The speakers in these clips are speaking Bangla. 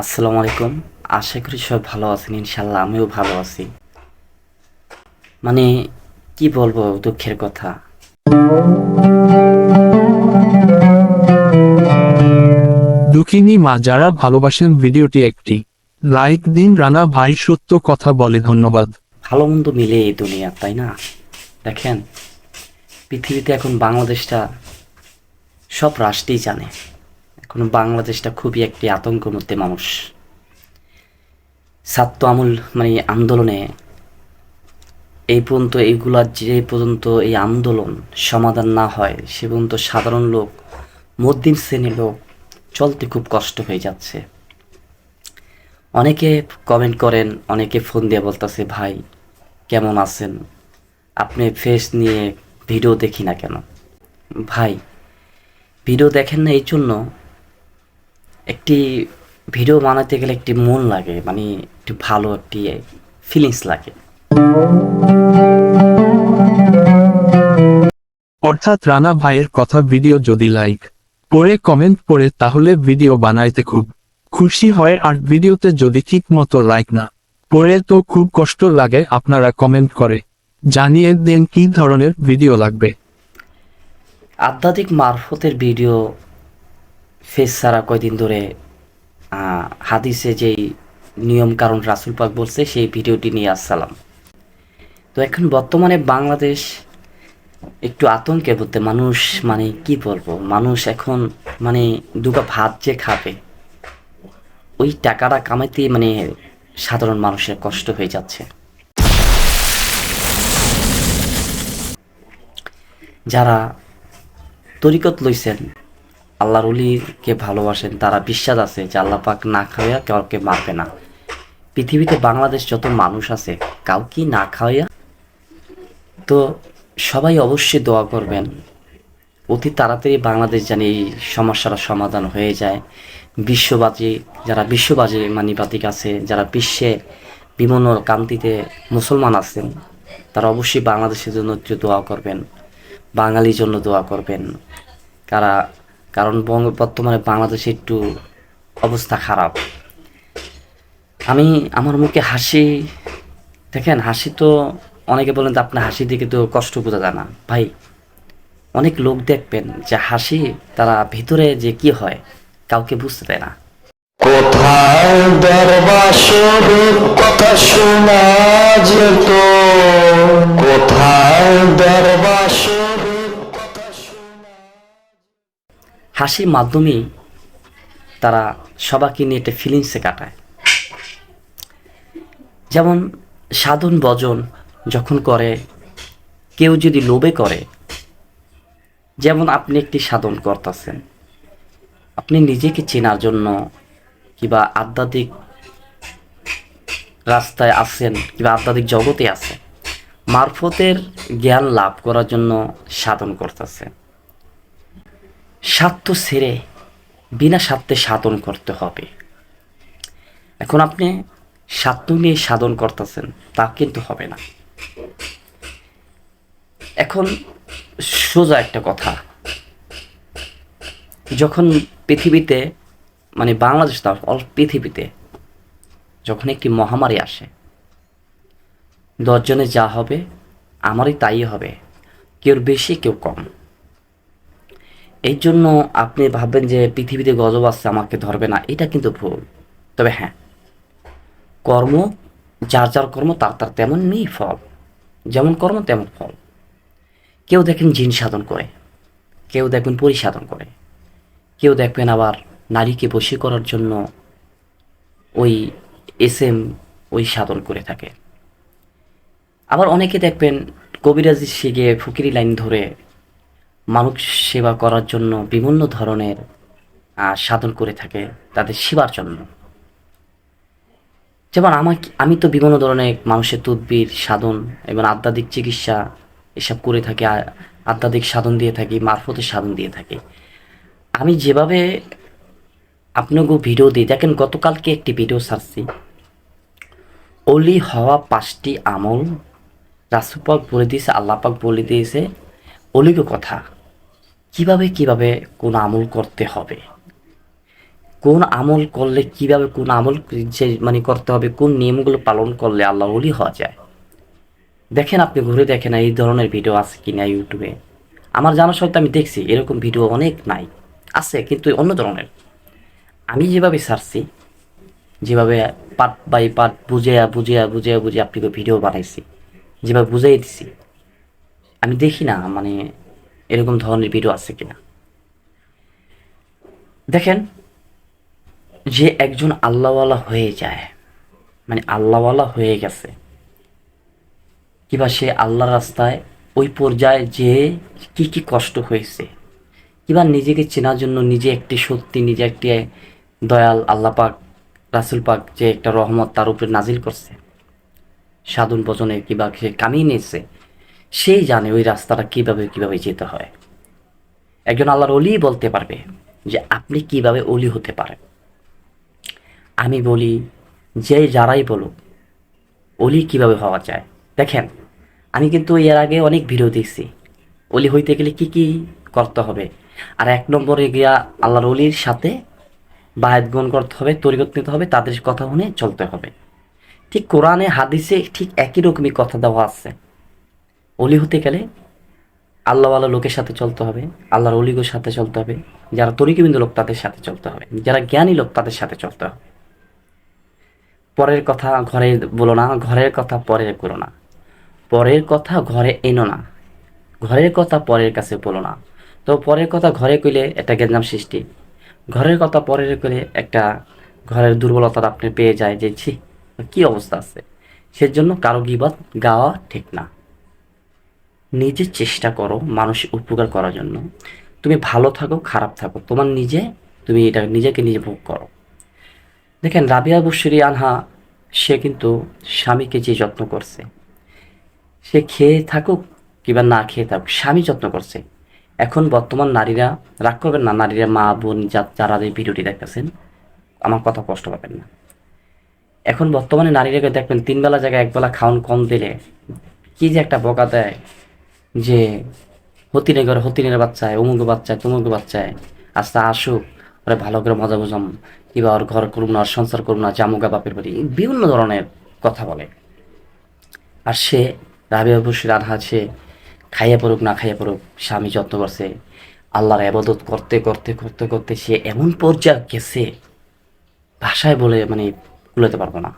আসসালামু আলাইকুম। আশা করি সব ভালো আছেন ইনশাল্লাহ আমিও ভালো আছি। মানে কি বলব দুঃখের কথা? দুঃখিনী মা যারা ভালোবাসেন ভিডিওটি একটি লাইক দিন। রানা ভাই সত্য কথা বলে ধন্যবাদ। ভালো মন্দ মিলে এই দুনিয়া তাই না? দেখেন পৃথিবীতে এখন বাংলাদেশটা সব রাষ্ট্রেই জানে। এখন বাংলাদেশটা খুবই একটি আতঙ্কের মধ্যে মানুষ। ছাত্র আমূল মানে আন্দোলনে এই পর্যন্ত এইগুলা যে পর্যন্ত এই আন্দোলন সমাধান না হয়, সে পর্যন্ত সাধারণ লোক, মধ্যম শ্রেণির লোক চলতে খুব কষ্ট হয়ে যাচ্ছে। অনেকে কমেন্ট করেন, অনেকে ফোন দিয়ে বলতেছে, ভাই, কেমন আছেন? আপনি ফেস নিয়ে ভিডিও দেখি না কেন? ভাই ভিডিও দেখেন না এই জন্য একটি ভিডিও বানাতে গেলে একটি মন লাগে মানে একটু ভালো একটি ফিলিংস লাগে। অর্থাৎ রানা ভাইয়ের কথা ভিডিও যদি লাইক পরে কমেন্ট করে তাহলে ভিডিও বানাইতে খুব খুশি হয়। আর ভিডিওতে যদি ঠিক মতো লাইক না পড়ে তো খুব কষ্ট লাগে আপনারা কমেন্ট করে জানিয়ে দেন কি ধরনের ভিডিও লাগবে। আধ্যাত্মিক মারফতের ভিডিও ফেস ছাড়া কয়দিন ধরে হাদিসে যেই নিয়ম কারণ রাসুল পাক বলছে, সেই ভিডিওটি নিয়ে আসসালাম। তো এখন বর্তমানে বাংলাদেশ একটু আতঙ্কে বলতে মানুষ মানে কি বলব? মানুষ এখন মানে দুটো ভাত যে খাবে, ওই টাকাটা কামাইতে মানে সাধারণ মানুষের কষ্ট হয়ে যাচ্ছে। যারা তরিকত লইছেন আল্লাহর অলিকে ভালোবাসেন, তারা বিশ্বাস আছে যে আল্লাহ পাক না খাওয়া কাউকে মারবে না। পৃথিবীতে বাংলাদেশ যত মানুষ আছে কাউকে না খাওয়া তো সবাই অবশ্যই দোয়া করবেন। অতি তাড়াতাড়ি বাংলাদেশ জানি এই সমস্যার সমাধান হয়ে যায়। বিশ্ববাজি, যারা বিশ্ববাজি মানিবাতিক আছে, যারা বিশ্বে বিভিন্ন কান্তিতে মুসলমান আছেন তারা অবশ্যই বাংলাদেশের জন্য দোয়া করবেন। বাঙালির জন্য দোয়া করবেন। কারা কারণ বর্তমানে বাংলাদেশে একটু অবস্থা খারাপ। আমি, আমার মুখে হাসি, দেখেন হাসি তো অনেকে বলেন যে আপনার হাসি দিকে তো কষ্ট বোঝা যায় না। ভাই, অনেক লোক দেখবেন যে হাসি তারা ভিতরে যে কি হয় কাউকে বুঝতে দেয় না। কোথায় কোথায় হাসির মাধ্যমেই তারা সবাইকে নিয়ে একটা ফিলিংসে কাটায়। যেমন সাধন ভজন যখন করে, কেউ যদি লোভে করে, যেমন আপনি একটি সাধন করতেছেন, আপনি নিজেকে চেনার জন্য কিংবা আধ্যাত্মিক রাস্তায় আছেন কিংবা আধ্যাত্মিক জগতে আছেন, মারফতের জ্ঞান লাভ করার জন্য সাধন করতেছেন। স্বার্থ ছেড়ে বিনা স্বার্থে সাধন করতে হবে। এখন আপনি স্বার্থ নিয়ে সাধন করতেছেন, তা কিন্তু হবে না। এখন সোজা একটা কথা। যখন পৃথিবীতে মানে বাংলাদেশ না, অল পৃথিবীতে যখন একটি মহামারী আসে, দশজনে যা হবে, আমারই তাই হবে, কেউ বেশি, কেউ কম। এই জন্য আপনি ভাববেন যে পৃথিবীতে গজব আসছে আমাকে ধরবে না। এটা কিন্তু ভুল। তবে হ্যাঁ কর্ম, যার যার কর্ম, তার তার তেমন নেই ফল। যেমন কর্ম, তেমন ফল। কেউ দেখেন জিন সাধন করে, কেউ দেখবেন পরিসাধন করে, কেউ দেখবেন আবার নারীকে বশী করার জন্য ওই এস এম ওই সাধন করে থাকে। আবার অনেকে দেখবেন কবিরাজি শিখে ফকিরি লাইন ধরে মানুষ সেবা করার জন্য বিভিন্ন ধরনের সাধন করে থাকে তাদের সেবার জন্য। যেমন আমাকে, আমি তো বিভিন্ন ধরনের মানুষের তদবির, সাধন এবং আধ্যাত্মিক চিকিৎসা এসব করে থাকি আধ্যাত্মিক সাধন দিয়ে থাকি মারফতের সাধন দিয়ে থাকি। আমি যেভাবে আপনাকে ভিডিও দিই, দেখেন গতকালকে একটি ভিডিও ছাড়ছি। অলি হওয়া পাঁচটি আমল রাসুপাক বলে দিয়েছে আল্লাপাক বলে দিয়েছে অলিগ কথা। কীভাবে কীভাবে কোন আমল করতে হবে? কোন আমল করলে কীভাবে কোন আমল যে মানে করতে হবে, কোন নিয়মগুলো পালন করলে আল্লাহ ওলি হওয়া যায়? দেখেন আপনি ঘুরে দেখেন এই ধরনের ভিডিও আছে কিনা ইউটিউবে। আমার জানা সত্ত্বে আমি দেখছি, এরকম ভিডিও অনেক নাই। আছে, কিন্তু অন্য ধরনের। আমি যেভাবে সারছি, যেভাবে পার্ট বাই পার্ট বুঝিয়া বুঝিয়া বুঝিয়া বুঝিয়ে আপনাকে ভিডিও বানাইছি, যেভাবে বুঝাই দিছি, আমি দেখি না মানে এরকম ধরনের ভিডিও আছে কিনা? দেখেন, যে একজন আল্লাহওয়ালা হয়ে যায় মানে আল্লাহওয়ালা হয়ে গেছে, কিবা সে আল্লাহর রাস্তায় ওই পর্যায়ে যে কি কি কষ্ট হয়েছে, কিবা নিজেকে চেনার জন্য নিজে একটি সত্যি নিজে একটি দয়াল আল্লাহ পাক, রাসুল পাক যে একটা রহমত তার উপরে নাজিল করছে, সাধন ভজনে কিবা সে কামিয়ে নিয়েছে সেই জানে ওই রাস্তাটা কীভাবে কীভাবে যেতে হয়। একজন আল্লাহর অলি বলতে পারবে যে, আপনি কীভাবে অলি হতে পারেন? আমি বলি, যে যারাই বলুক অলি কীভাবে হওয়া যায়? দেখেন, আমি কিন্তু এর আগে অনেক ভিডিও দেখছি। অলি হইতে গেলে কি কি করতে হবে? আর এক নম্বরে গিয়া আল্লাহর অলির সাথে বায়াত গ্রহণ করতে হবে, তরিকত নিতে হবে, তাদের কথা শুনে চলতে হবে। ঠিক কোরআনে, হাদিসে ঠিক একই রকমই কথা দেওয়া আছে। অলি হতে গেলে আল্লাহওয়ালা লোকের সাথে চলতে হবে, আল্লাহর অলিগোর সাথে চলতে হবে, যারা তরিকবিন্দু লোক তাদের সাথে চলতে হবে, যারা জ্ঞানী লোক তাদের সাথে চলতে হবে। পরের কথা ঘরে বলো না, ঘরের কথা পরের করো না, পরের কথা ঘরে এনো না, ঘরের কথা পরের কাছে বলো না। তো পরের কথা ঘরে কইলে একটা গেঞ্জাম সৃষ্টি, ঘরের কথা পরের কইলে একটা ঘরের দুর্বলতা আপনি পেয়ে যায় যে, ছি, কি অবস্থা আছে? সেজন্য কারও গিবাদ গাওয়া ঠিক না। নিজে চেষ্টা করো মানুষের উপকার করার জন্য। তুমি ভালো থাকো, খারাপ থাকো। তোমার নিজে, তুমি এটা নিজেকে নিজে ভোগ করো। দেখেন, রাবিয়া বসরি আনহা, সে কিন্তু স্বামীকে যে যত্ন করছে, সে খেয়ে থাকুক কিংবা না খেয়ে থাকুক, স্বামী যত্ন করছে। এখন বর্তমান নারীরা, রাগ করবেন না, নারীরা মা, বোন যারা এই ভিডিওটি দেখতেছেন, আমার কথা কষ্ট পাবেন না। এখন বর্তমানে নারীরাকে দেখবেন, তিনবেলা জায়গায় একবেলা খাওয়ান কম দিলে, কি যে একটা বকা দেয়। যে হতিনে ঘরে হতিনের বাচ্চায়, অমুক বাচ্চায়, তমুক বাচ্চায় আস্তে আসুক, ওরা ভালো করে মজা বুঝাম। কিবা ওর ঘর করুন না সংসার করুন না জামুকা বাপের বাড়ি। বিভিন্ন ধরনের কথা বলে। আর সে রাবিয়া বসির আনহা সে খাইয়া পড়ুক, না খাইয়া পড়ুক, স্বামী যত্ন করছে। আল্লাহর আবাদত করতে করতে করতে করতে সে এমন পর্যায়ে গেছে, ভাষায় বলে মানে কুলাতে পারব না।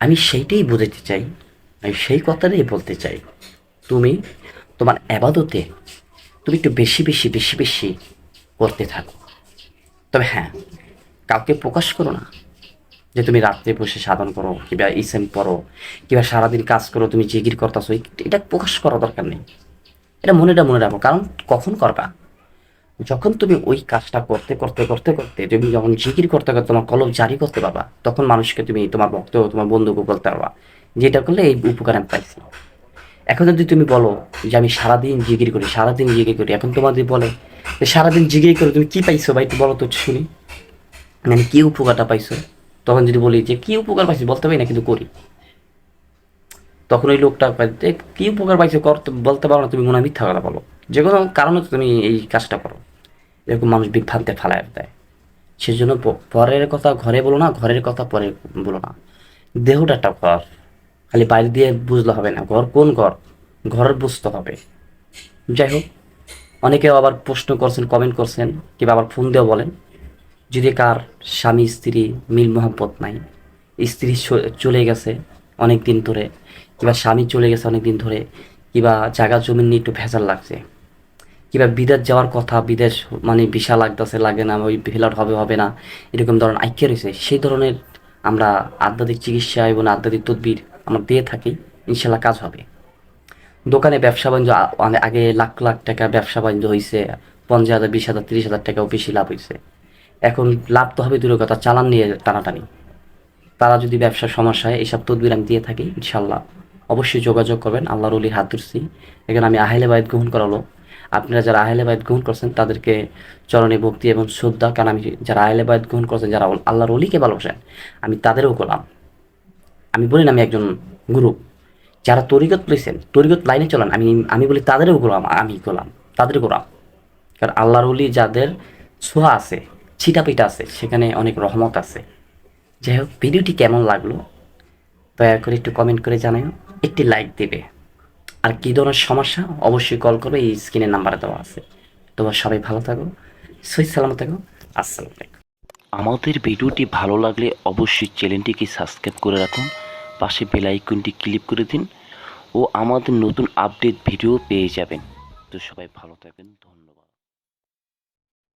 আমি সেইটাই বোঝাতে চাই, আমি সেই কথাটাই বলতে চাই। তুমি তোমার আবাদতে তুমি একটু বেশি বেশি বেশি বেশি করতে থাকো। তবে হ্যাঁ কাউকে প্রকাশ করো না যে তুমি রাত্রে বসে সাধন করো, কিংবা ইসেম পড়ো, কিংবা সারাদিন কাজ করো, তুমি জিগির করতেছো এটা প্রকাশ করা দরকার নেই। এটা মনেটা মনে রাখো, কারণ কখন করবা? যখন তুমি ওই কাজটা করতে করতে করতে করতে তুমি যখন জিকির করতে করতে তোমার কলম জারি করতে পারবা, তখন মানুষকে তুমি তোমার ভক্ত তোমার বন্ধুকে বলতে পারবা যে এটা করলে এই উপকার আমি পাইছি। এখন যদি তুমি বলো যে আমি সারাদিন জিগির করি সারাদিন জিগির করি এখন তোমার যদি বলে যে সারাদিন জিগির করে তুমি কি পাইছো ভাই একটু বলো তো শুনি। মানে কি উপকারটা পাইছো? তখন যদি বলি যে কি উপকার পাইছি বলতে পারি না কিন্তু করি। তখন ওই লোকটা কয়, "এ, কি উপকার পাইছো করতে বলতে পারো না তুমি মনে মিথ্যা কথা বলো। যে কোনো কারণে তুমি এই কাজটা করো। এরকম মানুষ বিভ্রান্তে ফালায় দেয়। সেজন্য পরের কথা ঘরে বলো না ঘরের কথা পরে বলো না। দেহটা একটা খালি বাইরে দিয়ে বুঝলে হবে না। ঘর কোন ঘর? ঘরের বুঝতে হবে। যাই হোক অনেকে আবার প্রশ্ন করছেন কমেন্ট করছেন, কিংবা আবার ফোন দিয়েও বলেন, যদি কার স্বামী, স্ত্রী মিল মোহাম্মত নাই, স্ত্রী চলে গেছে অনেক দিন ধরে, কিংবা স্বামী চলে গেছে অনেক দিন ধরে, কিংবা জায়গা জমি নিয়ে একটু ভেজাল লাগছে, কিংবা বিদেশ যাওয়ার কথা, বিদেশ মানে বিশা লাগতেছে, লাগে না, ওই ফেলার হবে হবে না, এরকম ধরনের আইক্য রয়েছে, সেই ধরনের আমরা আধ্যাত্মিক চিকিৎসা এবং আধ্যাত্মিক তদবির আমরা দিয়ে থাকি, ইনশাল্লাহ কাজ হবে। দোকানে ব্যবসা বাণিজ্য অনে- আগে লাখ লাখ টাকা ব্যবসা বাণিজ্য হয়েছে পঞ্চাশ হাজার, বিশ হাজার, তিরিশ হাজার টাকাও বেশি লাভ হয়েছে এখন লাভ তো হবে দূরের কথা, চালান নিয়ে টানাটানি। তারা যদি ব্যবসার সমস্যা হয় এইসব তদবির আমি দিয়ে থাকি, ইনশাল্লাহ। অবশ্যই যোগাযোগ করবেন, আল্লাহর অলির হাত ধরছি। এখানে আমি আহলে বায়ত গ্রহণ করালো আপনারা যারা আহলে বায়ত গ্রহণ করছেন, তাদেরকে চরণে ভক্তি এবং শ্রদ্ধা কারণ আমি যারা আহলে বায়ত গ্রহণ করছেন, যারা আল্লাহর অলিকে ভালোবাসেন, আমি তাদেরও গোলাম। আমি বলি না আমি একজন গুরু। যারা তরিগত লইছেন তরিগত লাইনে চলেন, আমি আমি বলি তাদেরও গোলাম, আমি গোলাম, তাদের গোলাম। কারণ আল্লাহর অলি যাদের ছোঁয়া আছে, ছিটাপিটা আছে, সেখানে অনেক রহমত আছে। যাই হোক, ভিডিওটি কেমন লাগল, দয়া করে একটু কমেন্ট করে জানাও একটি লাইক দেবে। আর কী ধরনের সমস্যা, অবশ্যই কল করবে, এই স্ক্রিনের নাম্বার দেওয়া আছে। তোমার সবাই ভালো থাকো, সহি সালামত থাকো, আসসালামু আলাইকুম। আমাদের ভিডিওটি ভালো লাগলে অবশ্যই চ্যানেলটিকে সাবস্ক্রাইব করে রাখুন পাশে বেল আইকনটি ক্লিক করে দিন ও আমাদের নতুন আপডেট ভিডিও পেয়ে যাবেন। তো সবাই ভালো থাকবেন ধন্যবাদ।